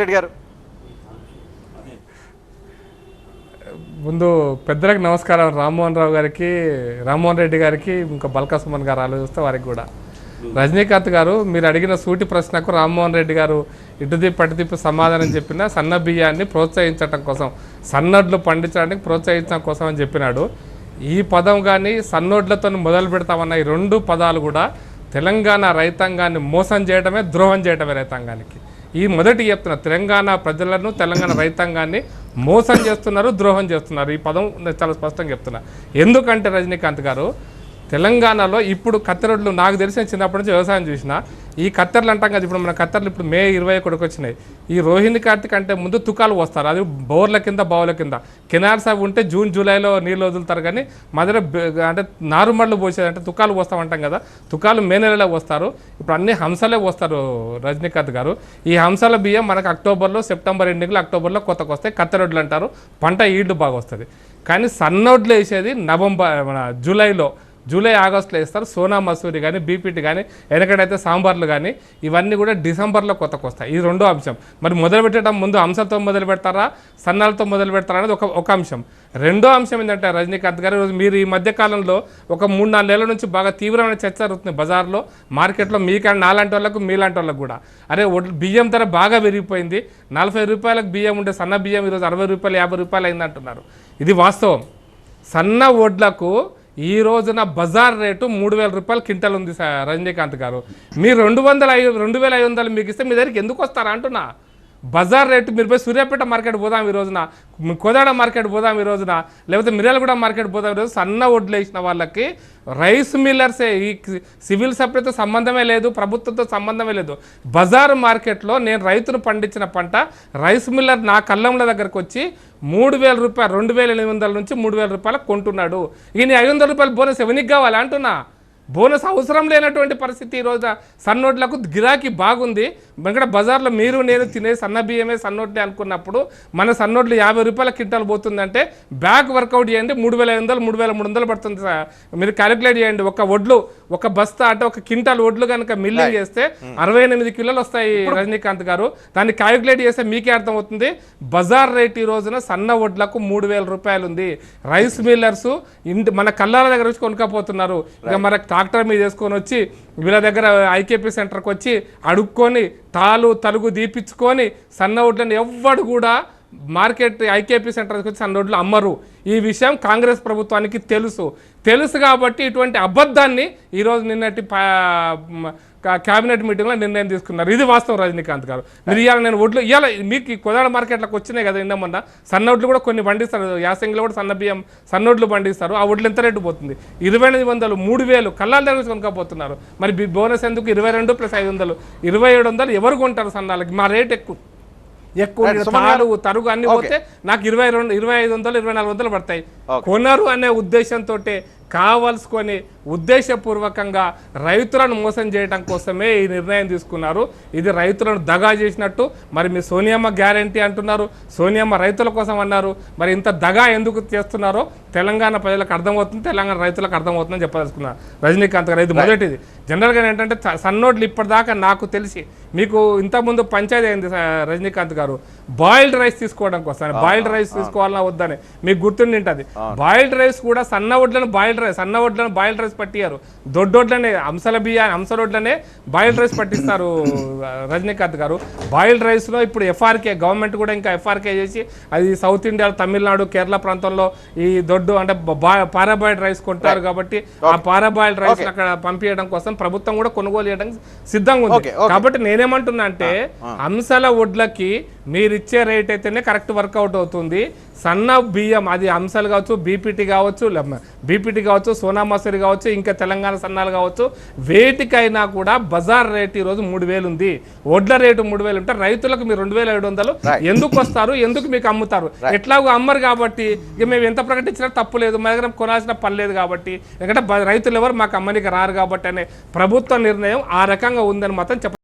రెడ్డి గారు. ముందు పెద్దలకు నమస్కారం. రామ్మోహన్ రావు గారికి రామ్మోహన్ రెడ్డి గారికి ఇంకా బల్కా సుమన్ గారు ఆలోచిస్తే వారికి కూడా. రజనీకాంత్ గారు మీరు అడిగిన సూటి ప్రశ్నకు రామ్మోహన్ రెడ్డి గారు ఇటుది పట్టుదిప్పి సమాధానం చెప్పిన సన్న బియ్యాన్ని ప్రోత్సహించడం కోసం సన్నడ్లు పండించడానికి ప్రోత్సహించడం కోసం అని చెప్పినాడు. ఈ పదం కానీ సన్నోడ్లతో మొదలు పెడతామన్న ఈ రెండు పదాలు కూడా తెలంగాణ రైతాంగాన్ని మోసం చేయడమే ద్రోహం చేయడమే రైతాంగానికి. ఈ మొదటి చెప్తున్న తెలంగాణ ప్రజలను తెలంగాణ రైతాంగాన్ని మోసం చేస్తున్నారు ద్రోహం చేస్తున్నారు. ఈ పదం చాలా స్పష్టంగా చెప్తున్నా. ఎందుకంటే రజనీకాంత్ గారు తెలంగాణలో ఇప్పుడు కత్తెరొడ్లు నాకు తెలిసిన చిన్నప్పటి నుంచి వ్యవసాయం చూసిన ఈ కత్తెరలు అంటాం కదా ఇప్పుడు మన కత్తెరలు ఇప్పుడు మే ఇరవై ఒకటికి వచ్చినాయి. ఈ రోహిణి కార్తీక్ అంటే ముందు తుకాలు వస్తారు అది బోర్ల కింద బావుల కింద. కెనాల్స్ అవి ఉంటే జూన్ జూలైలో నీళ్ళు వదులుతారు కానీ మధ్యలో అంటే నారుమళ్ళు పోసేది అంటే తుకాలు పోస్తామంటాం కదా తుకాలు మే నెలలో వస్తారు ఇప్పుడు అన్ని హంసలే వస్తారు రజనీకాంత్ గారు. ఈ హంసల బియ్యం మనకు అక్టోబర్లో సెప్టెంబర్ ఎండింగ్లో అక్టోబర్లో కొత్తకు వస్తాయి. కత్తెరొడ్లు అంటారు పంట ఈల్డ్ బాగా వస్తుంది. కానీ సన్నొడ్లు వేసేది నవంబర్ మన జూలైలో. జూలై ఆగస్టులో వేస్తారు. సోనా మసూరి కానీ బీపీటీ కానీ వెనకడైతే సాంబార్లు కానీ ఇవన్నీ కూడా డిసెంబర్లో కొత్తకు వస్తాయి. ఇది రెండో అంశం. మరి మొదలు పెట్టడం ముందు అంశాలతో మొదలు పెడతారా? సన్నాలతో మొదలు పెడతారా అనేది ఒక ఒక అంశం. రెండో అంశం ఏంటంటే రజనీకాంత్ గారు ఈరోజు మీరు ఈ మధ్యకాలంలో ఒక మూడు నాలుగు నెలల నుంచి బాగా తీవ్రమైన చర్చ జరుగుతుంది బజార్లో మార్కెట్లో మీకన్నా నాలాంటి వాళ్ళకు మీలాంటి వాళ్ళకు కూడా. అరే వడ్లు- బియ్యం ధర బాగా పెరిగిపోయింది. నలభై రూపాయలకు బియ్యం ఉంటే సన్న బియ్యం ఈరోజు అరవై రూపాయలు యాభై రూపాయలు అయిందంటున్నారు. ఇది వాస్తవం. సన్న వడ్లకు ఈ రోజున బజార్ రేటు మూడు వేల రూపాయలు క్వింటల్ ఉంది సార్ రజనీకాంత్ గారు. మీరు రెండు వందల ఐదు రెండు వేల ఐదు వందలు మీకు ఇస్తే మీ దగ్గరికి ఎందుకు వస్తారా అంటున్నా? బజార్ రేటు మీరు పోయి సూర్యాపేట మార్కెట్ పోదాం ఈ రోజున కోదాడ మార్కెట్ పోదాం ఈ రోజున లేకపోతే మిర్యాలగూడ మార్కెట్ పోదాం ఈరోజు రోజు సన్న వడ్లు వేసిన వాళ్ళకి రైస్ మిల్లర్సే ఈ సివిల్ సప్లైతో సంబంధమే లేదు ప్రభుత్వంతో సంబంధమే లేదు. బజార్ మార్కెట్లో నేను రైతును పండించిన పంట రైస్ మిల్లర్ నా కళ్ళంల దగ్గరకు వచ్చి మూడు వేల రూపాయలు రెండు వేల ఎనిమిది వందల నుంచి మూడు వేల రూపాయలకు కొంటున్నాడు. ఈ నీ ఐదు వందల రూపాయలు బోనస్ ఎవరికి కావాలి అంటున్నా? బోనస్ అవసరం లేనటువంటి పరిస్థితి ఈరోజు సన్నోట్లకు గిరాకీ బాగుంది. ఇక్కడ బజార్లో మీరు నేను తినే సన్న బియ్యమే సన్నోట్లే అనుకున్నప్పుడు మన సన్నోట్లు యాభై రూపాయల క్వింటాల్ పోతుందంటే బ్యాక్ వర్కౌట్ చేయండి మూడు వేల ఐదు వందలు మూడు వేల మూడు వందలు పడుతుంది సార్. మీరు క్యాలిక్యులేట్ చేయండి ఒక వడ్లు ఒక బస్తా అంటే ఒక క్వింటాల్ వడ్లు కనుక మిల్లింగ్ చేస్తే అరవై ఎనిమిది కిలోలు వస్తాయి రజనీకాంత్ గారు. దాన్ని క్యాలిక్యులేట్ చేస్తే మీకే అర్థమవుతుంది. బజార్ రేట్ ఈ రోజున సన్న వడ్లకు మూడు వేల రూపాయలు ఉంది. రైస్ మిల్లర్స్ ఇంటి మన కళ్ళాల దగ్గర వచ్చి కొనుక్కపోతున్నారు. ఇక మన ట్రాక్టర్ మీద వేసుకొని వచ్చి వీళ్ళ దగ్గర ఐకేపీ సెంటర్కి వచ్చి అడుక్కొని తాలు తలుగు దీపించుకొని సన్నవుడ్లను ఎవ్వడు కూడా మార్కెట్ ఐకేపీ సెంటర్కి వచ్చి వడ్లు అమ్మరు. ఈ విషయం కాంగ్రెస్ ప్రభుత్వానికి తెలుసు. తెలుసు కాబట్టి ఇటువంటి అబద్ధాన్ని ఈరోజు నిన్నటి పా- మ- కా- కేబినెట్ మీటింగ్లో నిర్ణయం తీసుకున్నారు. ఇది వాస్తవం రజనీకాంత్ గారు. మీరు ఇవాళ నేను వడ్లు ఇవాళ మీకు కొదాడ మార్కెట్లకు వచ్చినాయి కదా నిన్న మొన్న. సన్న వడ్లు కూడా కొన్ని పండిస్తారు. యాసంగిలో కూడా సన్న బియ్యం సన్న వడ్లు పండిస్తారు. ఆ వడ్లు ఎంత రేటు పోతుంది? ఇరవై ఎనిమిది వందలు మూడు వేలు కళ్ళాల దగ్గర నుంచి కొనుక్కపోతున్నారు. మరి బోనస్ ఎందుకు? ఇరవై రెండు ప్లస్ ఐదు వందలు. ఇరవై ఏడు వందలు ఎవరు కొంటారు సన్నాలకి మా రేట్ ఎక్కువ. ఎక్కువ. తాలు తరుగు అన్ని పోతే నాకు ఇరవై రెండు ఇరవై ఐదు వందలు ఇరవై నాలుగు వందలు పడతాయి. కొనరు అనే ఉద్దేశంతో కావలసుకొని ఉద్దేశపూర్వకంగా రైతులను మోసం చేయడం కోసమే ఈ నిర్ణయం తీసుకున్నారు. ఇది రైతులను దగా చేసినట్టు. మరి మీ సోనియమ్మ గ్యారంటీ అంటున్నారు. సోనియమ్మ రైతుల కోసం అన్నారు. మరి ఇంత దగా ఎందుకు చేస్తున్నారో తెలంగాణ ప్రజలకు అర్థమవుతుంది. తెలంగాణ రైతులకు అర్థమవుతుందని చెప్పదలుచుకున్నారు రజనీకాంత్ గారు ఇది మొదటిది. జనరల్గా ఏంటంటే సన్నోట్లు ఇప్పటిదాకా నాకు తెలిసి మీకు ఇంతకుముందు పంచాయతీ అయింది రజనీకాంత్ గారు. బాయిల్డ్ రైస్ తీసుకోవడం కోసం బాయిల్డ్ రైస్ తీసుకోవాలన్నా వద్దని. మీకు గుర్తుండి ఉంటుంది. బాయిల్డ్ రైస్ కూడా సన్న వడ్లను బాయిల్డ్ రైస్ సన్న వడ్లను బాయిల్డ్ రైస్ పట్టియారు దొడ్డొడ్లనే అంశల బియ్య అంశలొడ్లనే boiled rice పట్టిస్తారు Rajinikanth garu. Boiled రైస్లో ఇప్పుడు ఎఫ్ఆర్కే గవర్నమెంట్ కూడా ఇంకా ఎఫ్ఆర్కే చేసి అది సౌత్ ఇండియా తమిళనాడు కేరళ ప్రాంతంలో ఈ దొడ్డు అంటే పారాబాయిల్డ్ రైస్ కొంటారు కాబట్టి ఆ పారాబాయిల్డ్ రైస్ అక్కడ పంపించడం కోసం ప్రభుత్వం కూడా కొనుగోలు చేయడానికి సిద్ధంగా ఉంది. కాబట్టి నేనేమంటున్నా అంటే అంశాల వడ్లకి మీరు ఇచ్చే రేట్ అయితేనే కరెక్ట్ వర్కౌట్ అవుతుంది. సన్న బియ్యం అది అంశాలు కావచ్చు బీపీటీ కావచ్చు బీపీటీ కావచ్చు సోనా మసూరి కావచ్చు ఇంకా తెలంగాణ సన్నాలు కావచ్చు వేటికైనా కూడా బజార్ రేట్ ఈ రోజు మూడు వేలు ఉంది. వడ్ల రేటు మూడు వేలు ఉంటే రైతులకు మీరు రెండు వేల ఏడు వందలు. ఎందుకు వస్తారు ఎందుకు మీకు అమ్ముతారు? ఎట్లాగో అమ్మరు కాబట్టి ఇక మేము ఎంత ప్రకటించినా తప్పు లేదు మా దగ్గర కొనాల్సిన పని లేదు కాబట్టి ఎందుకంటే రైతులు ఎవరు మాకు అమ్మనికి రారు కాబట్టి అనే ప్రభుత్వ నిర్ణయం ఆ రకంగా ఉందని మాత్రం చెప్ప